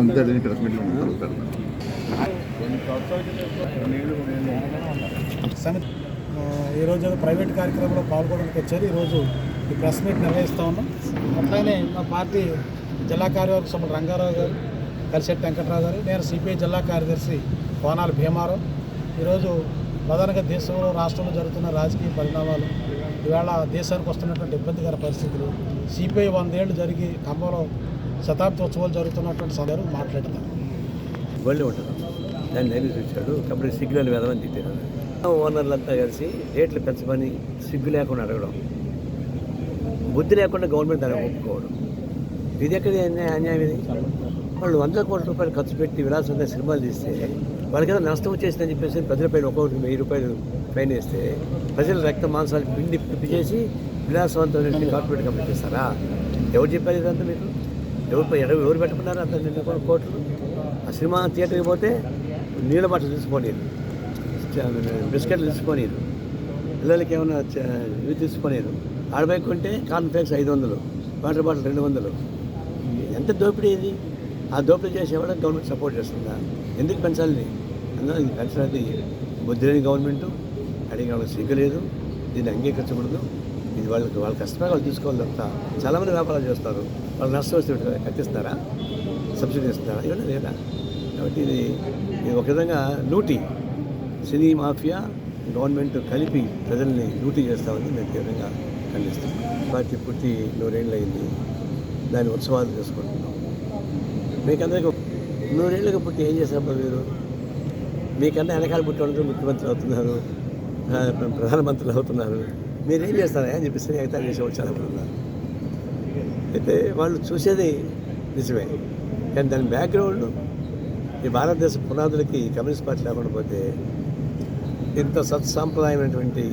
అంతేని press ఉంటారు ఈరోజు private కార్యక్రమంలో పాల్గొనడానికి వచ్చారు. ఈరోజు ఈ ప్రెస్ మీట్ నిర్వహిస్తూ ఉన్నాం. అట్లానే మా పార్టీ జిల్లా కార్యవర్గ సభ్యులు రంగారావు గారు కలిశెట్టి వెంకట్రావు గారు నేను సిపిఐ జిల్లా కార్యదర్శి కోనాల భీమారావు. ఈరోజు ప్రధానంగా దేశంలో రాష్ట్రంలో జరుగుతున్న రాజకీయ పరిణామాలు ఇవాళ దేశానికి వస్తున్నటువంటి ఇబ్బందికర పరిస్థితులు సిపిఐ వందేళ్ళు జరిగి ఖమ్మంలో శతాబ్ది ఉత్సవాలు జరుగుతున్నటువంటి సందర్భం మాట్లాడతారు వెళ్ళి ఉంటుంది దాన్ని నేను చూశాడు. కాబట్టి సిగ్నల్ వేదమని తిట్టారు ఓనర్లంతా కలిసి రేట్లు పెంచమని సిగ్గు లేకుండా అడగడం. బుద్ధి లేకుండా గవర్నమెంట్ దాన్ని ఒప్పుకోవడం. ఇది ఎక్కడ అన్యాయం ఇది? వాళ్ళు వందల కోట్ల రూపాయలు ఖర్చు పెట్టి విలాసంగా సినిమాలు తీస్తే వాళ్ళకి నష్టం వచ్చేసిందని చెప్పేసి ప్రజలపైన ఒక్కొక్కటి వెయ్యి రూపాయలు పైన వేస్తే ప్రజల రక్త మాంసాలు పిండి పిప్పి చేసి విలాసవంతమైన కార్పొరేట్ కంపెనీ చేస్తారా ఎవరు చెప్పారు ఇదంతా మీకు? ఎవరు ఎవరు ఎవరు పెట్టుకున్నారు అంత నిన్న కూడా కోట్లు? ఆ సినిమా థియేటర్కి పోతే నీళ్ళ బాటలు తీసుకోలేదు బిస్కెట్లు తీసుకోలేదు పిల్లలకి ఏమైనా ఇవి తీసుకోలేదు ఆడబైకుంటే కొంటే కార్న్ ఫ్లేక్స్ ఐదు వందలు వాటర్ బాటిల్ రెండు వందలు. ఎంత దోపిడీ ఇది? ఆ దోపిడీ చేసే గవర్నమెంట్ సపోర్ట్ చేస్తుందా? ఎందుకు పెంచాలి అందులో ఇది పెంచడానికి బుద్ధి లేని గవర్నమెంట్ అడిగిన వాళ్ళకి సిగ్గలేదు దీన్ని అంగీకరించకూడదు. ఇది వాళ్ళకి వాళ్ళ కష్టమే వాళ్ళు తీసుకోవాలి తప్ప చాలామంది వ్యాపారాలు చేస్తారు. వాళ్ళు నష్టం వస్తే కట్టిస్తారా? సబ్సిడీ ఇస్తారా? ఇవన్నీ లేదా? కాబట్టి ఇది ఇది ఒక విధంగా లూటీ సినీ మాఫియా గవర్నమెంట్ కలిపి ప్రజల్ని లూటీ చేస్తామని నేను తీవ్రంగా ఖండిస్తాను పార్టీ పుట్టి నూరేళ్ళు అయింది. దాని ఉత్సవాలు చేసుకుంటున్నాం. మీకందరికీ నూరేళ్ళకి పుట్టి ఏం చేశారు మీరు? మీకన్నా వెనకాల పుట్టి వాళ్ళందరూ ముఖ్యమంత్రి అవుతున్నారు. ప్రధానమంత్రులు అవుతున్నారు. మీరేం చేస్తారా అని చెప్పేసి ఎగతాలు చేసేవాళ్ళు చాలా ఉన్నారు. అయితే వాళ్ళు చూసేది నిజమే. కానీ దాని బ్యాక్గ్రౌండ్ ఈ భారతదేశ పునాదులకి కమ్యూనిస్ట్ పార్టీ లేకుండా పోతే ఇంత సత్సాంప్రదాయమైనటువంటి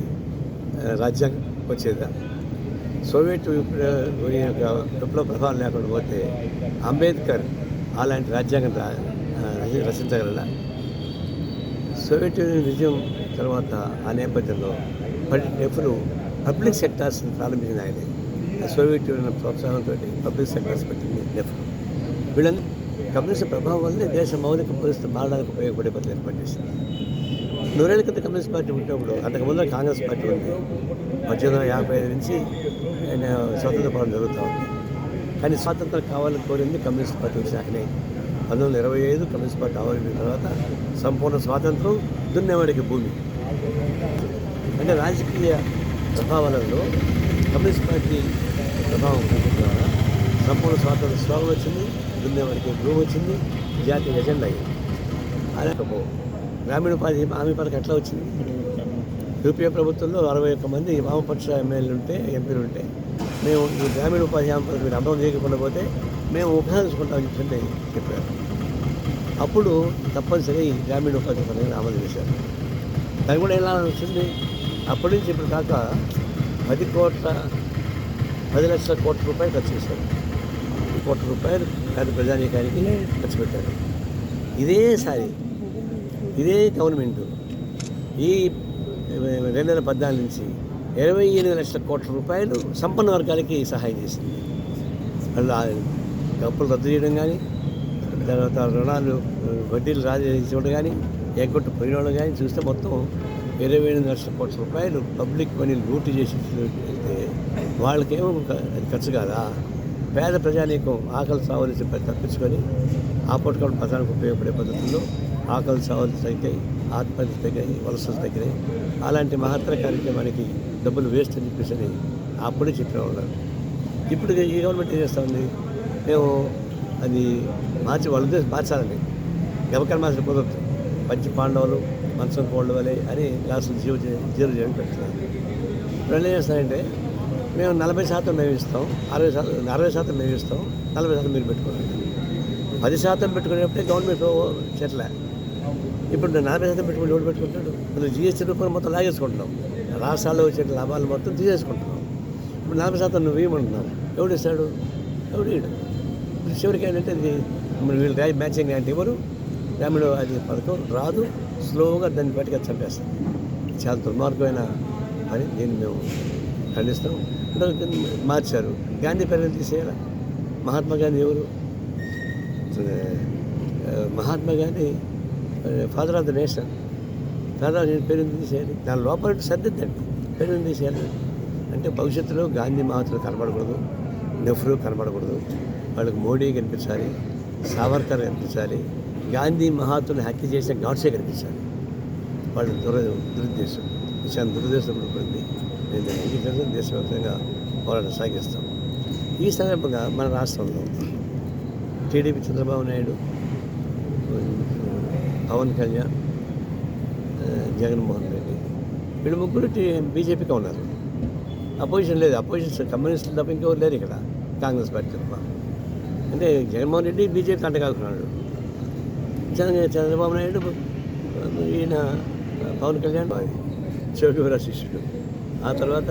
ఆ, రాజ్యాంగం వచ్చేదా? సోవియట్ యూనియన్ యొక్క విప్లవ ప్రభావం లేకుండా పోతే అంబేద్కర్ అలాంటి రాజ్యాంగం రా రచించగలరా సోవియట్ యూనియన్ విజయం తర్వాత ఆ నేపథ్యంలో పడి- ఎప్పుడు పబ్లిక్ సెక్టార్స్ని ప్రారంభించిన ఆయన. ఆ సోవియట్ యూనియన్ ప్రోత్సాహంతో పబ్లిక్ సెక్టార్స్ పెట్టింది నెఫ్ట్. వీళ్ళని కమ్యూనిస్ట్ ప్రభావం వల్లే దేశ మౌలిక పరిస్థితి మారడానికి ఉపయోగపడే పద్ధతి ఏర్పాటు చేసింది. నూరేళ్ళ క్రితం కమ్యూనిస్ట్ పార్టీ ఉంటప్పుడు అంతకు ముందు కాంగ్రెస్ పార్టీ ఉంది. పద్దెనిమిది వందల యాభై ఐదు నుంచి స్వతంత్ర స్వాతంత్ర పోరాటం జరుగుతూ ఉంది. కానీ స్వాతంత్రం కావాలని కోరింది కమ్యూనిస్ట్ పార్టీ వచ్చినాకనే పంతొమ్మిది వందల ఇరవై ఐదు కమ్యూనిస్ట్ పార్టీ ఆవిర్భవించిన తర్వాత సంపూర్ణ స్వాతంత్రం దున్నేవాడికి భూమి. అంటే రాజకీయ ప్రభావాలలో కమ్యూనిస్ట్ పార్టీ ప్రభావం ద్వారా సంపూర్ణ స్వాతంత్ర స్లోగం వచ్చింది దున్నేవాడికి భూమి వచ్చింది జాతీయ ఎజెండా అయింది అలాగపో గ్రామీణ ఉపాధి హామీ పథకం ఎట్లా వచ్చింది? యూపీఏ ప్రభుత్వంలో అరవై ఒక్క మంది వామపక్ష ఎమ్మెల్యేలు ఉంటే ఎంపీలు ఉంటే మేము ఈ గ్రామీణ ఉపాధి హామీ పథకం మీరు అమలు చేయకుండా పోతే మేము ఉపసంహరించుకుంటామని చెప్తుంటే చెప్పారు. అప్పుడు తప్పనిసరి ఈ గ్రామీణ ఉపాధి పథకాన్ని అమలు చేశారు. దాని కూడా ఎలా వచ్చింది? అప్పటి నుంచి ఇప్పుడు కాక పది కోట్ల పది లక్షల కోట్ల రూపాయలు ఖర్చు చేశారు. కోట్ల రూపాయలు పేద ప్రజానీకానికి ఖర్చు పెట్టారు. ఇదేసారి ఇదే గవర్నమెంట్ ఈ రెండు వేల పద్నాలుగు నుంచి ఇరవై ఎనిమిది లక్షల కోట్ల రూపాయలు సంపన్న వర్గాలకి సహాయం చేసింది. డబ్బులు రద్దు చేయడం కానీ తర్వాత రుణాలు వడ్డీలు రాజేసుకోవడం కానీ ఎగ్గొట్టు పోయిన వాళ్ళు కానీ చూస్తే మొత్తం ఇరవై ఎనిమిది లక్షల కోట్ల రూపాయలు పబ్లిక్ మనీ లూటు చేసి వెళ్తే వాళ్ళకేమో అది ఖర్చు కాదా? పేద ప్రజానీకం ఆకలి సావులు చెప్పి తప్పించుకొని ఆ పుట్టుకోవడం ప్రజలకు ఉపయోగపడే పద్ధతుల్లో ఆకలి సావులు తగ్గాయి ఆత్మహత్య తగ్గాయి వలసలు తగ్గినాయి. అలాంటి మహత్తర కార్యక్రమానికి డబ్బులు వేస్ట్ అని చెప్పేసి అని అప్పుడే చెప్పిన ఉన్నారు. ఇప్పుడు ఈ గవర్నమెంట్ ఏం చేస్తూ ఉంది మేము అది మార్చి వాళ్ళ ఉద్దేశం మార్చాలని గమకాలు మార్చిన కుదరదు. పంచి పాండవులు మంచం కోళ్ళు వలె అని గ్లాసులు జీవ జీరో చేయడం పెడుతున్నారు. ఇప్పుడు ఏం చేస్తారంటే మేము నలభై శాతం మేము ఇస్తాం అరవై శాతం అరవై శాతం మేము ఇస్తాం నలభై శాతం మీరు పెట్టుకోండి. పది శాతం పెట్టుకునేప్పుడే గవర్నమెంట్ చెట్ల. ఇప్పుడు నలభై శాతం పెట్టుకుని లోడ్ పెట్టుకుంటాడు. ఇప్పుడు జిఎస్టీ రూపాయలు మొత్తం లాగేసుకుంటున్నాం. రాష్ట్రాల్లో వచ్చే లాభాలు మొత్తం తీసేసుకుంటున్నాం ఇప్పుడు నలభై శాతం నువ్వు ఇవ్వమంటున్నావు. ఎవడు ఇస్తాడు? ఎవడు ఇడు ఇప్పుడు చివరికి ఏంటంటే ఇది వీళ్ళు ర్యాలీ మ్యాచింగ్ అంటే ఎవరు గ్రామీణ అది పథకం రాదు. స్లోగా దాన్ని బట్టిగా చంపేస్తాం చాలా దుర్మార్గమైన అని దీన్ని మేము ఖండిస్తాం మార్చారు. గాంధీ పేరు తీసేయాలా? మహాత్మా గాంధీ ఎవరు? Mahatma Gandhi father of the nation. Father నేను పేరు తీసేయాలి. దాని లోపల సర్దిద్దండి. పేరు తీసేయాలి. అంటే భవిష్యత్తులో గాంధీ మహాత్ములు కనబడకూడదు నెహ్రూ కనబడకూడదు. వాళ్ళకి మోడీ కనిపించాలి సావర్కర్ కనిపించాలి గాంధీ మహాత్ముని హత్య చేసిన గాడ్సే కనిపించాలి. వాళ్ళ దుర దురుద్దేశం. చాలా దురుద్దేశం ఉంటుంది నేను అంగీకరించిన దేశవ్యాప్తంగా పోరాటం సాగిస్తాం. ఈ సందర్భంగా మన రాష్ట్రంలో టీడీపీ చంద్రబాబు నాయుడు పవన్ కళ్యాణ్ జగన్మోహన్ రెడ్డి. వీళ్ళు ముగ్గురు టీ- బీజేపీగా ఉన్నారు. అపోజిషన్ లేదు. అపోజిషన్ కమ్యూనిస్టులు తప్ప ఇంకెవరు లేరు ఇక్కడ. కాంగ్రెస్ పార్టీ తప్ప. అంటే జగన్మోహన్ రెడ్డి బీజేపీ అంటగాకున్నాడు చంద్ర చంద్రబాబు నాయుడు ఈయన పవన్ కళ్యాణ్ చౌకవర శిష్యుడు. ఆ తర్వాత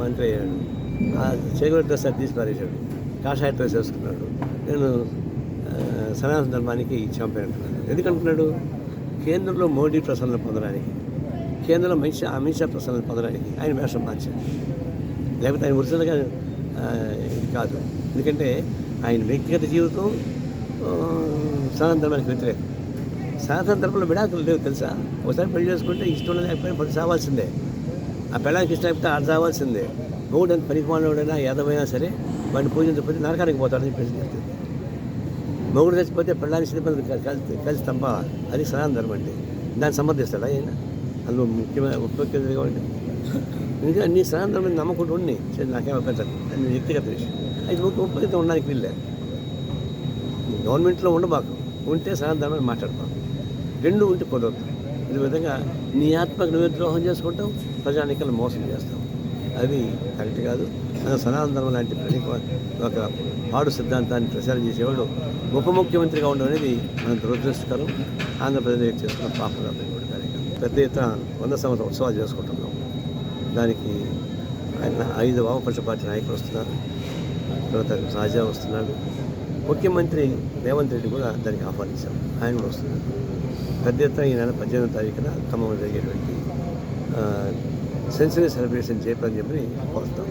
మంత్రి అయ్యాడు. ఆ చేకూర డ్రెస్ అది తీసి పారేశాడు. కాషాయ డ్రెస్ వేసుకున్నాడు. నేను సనాతన ధర్మానికి చాంపియన్ అంటున్నాడు? ఎందుకంటున్నాడు కేంద్రంలో మోడీ ప్రసన్నలు పొందడానికి కేంద్రంలో మంచి అమిత్ షా ప్రసన్నలు పొందడానికి ఆయన వేషం మార్చారు. లేకపోతే ఆయన ఒరిజినల్గా ఇది కాదు. ఎందుకంటే ఆయన వ్యక్తిగత జీవితం ఆ, సనాతన ధర్మానికి వ్యతిరేకం. సనాతన ధర్మంలో విడాకులు లేవు తెలుసా? ఒకసారి పెళ్ళి చేసుకుంటే ఇష్టం లేకపోయినా పని సావాల్సిందే ఆ పెళ్ళానికి ఇష్టం లేకపోతే ఆడ సావాల్సిందే మూడు ఎంత మానవుడైనా యాదవైనా సరే వాడిని పూజించకపోతే నరకానికి పోతాడని చెప్పేసి చెప్తుంది. మొగుడు చచ్చిపోతే పెళ్ళాన్ని సిద్ధపడి కలిసి కలిసి తప్ప అది సనాతన ధర్మం అండి. దాన్ని సమర్థిస్తాడా ఆయన అందులో ముఖ్యమైన ఉపయోగం కాబట్టి ఇంకా నీ సనాతన ధర్మం నమ్మకుండా ఉండి సరే నాకేం అభ్యంతరం అది వ్యక్తిగత విషయం. అది ఒక ఉపయోగం ఉండడానికి వీళ్ళే గవర్నమెంట్లో ఉండబాకు. ఉంటే సనాతన ధర్మాన్ని మాట్లాడతాం రెండు ఉంటే కుదరదు. ఈ విధంగా నీ ఆత్మకు నువ్వే ద్రోహం చేసుకుంటావు ప్రజానికలు మోసం చేస్తావు. అది కరెక్ట్ కాదు. సనాతన ధర్మం లాంటి ప్రతి ఒక పాడు సిద్ధాంతాన్ని ప్రచారం చేసేవాళ్ళు ఉప ముఖ్యమంత్రిగా ఉండడం అనేది మనం దురదృష్టకరం. ఆంధ్రప్రదేశ్ చేస్తున్న పాపం పెద్ద ఎత్తున వంద సంవత్సరం ఉత్సవాలు చేసుకుంటున్నాం. దానికి ఆయన ఐదు వామపక్ష పార్టీ నాయకులు వస్తున్నారు. తర్వాత రాజా వస్తున్నాడు. ముఖ్యమంత్రి రేవంత్ రెడ్డి కూడా దానికి ఆహ్వానించాం ఆయన కూడా వస్తున్నారు. పెద్ద ఎత్తున ఈ నెల పద్దెనిమిది తారీఖున ఖమ్మంలో జరిగేటువంటి సెన్సరీ సెలబ్రేషన్ చేయాలని చెప్పి కోరుతాం.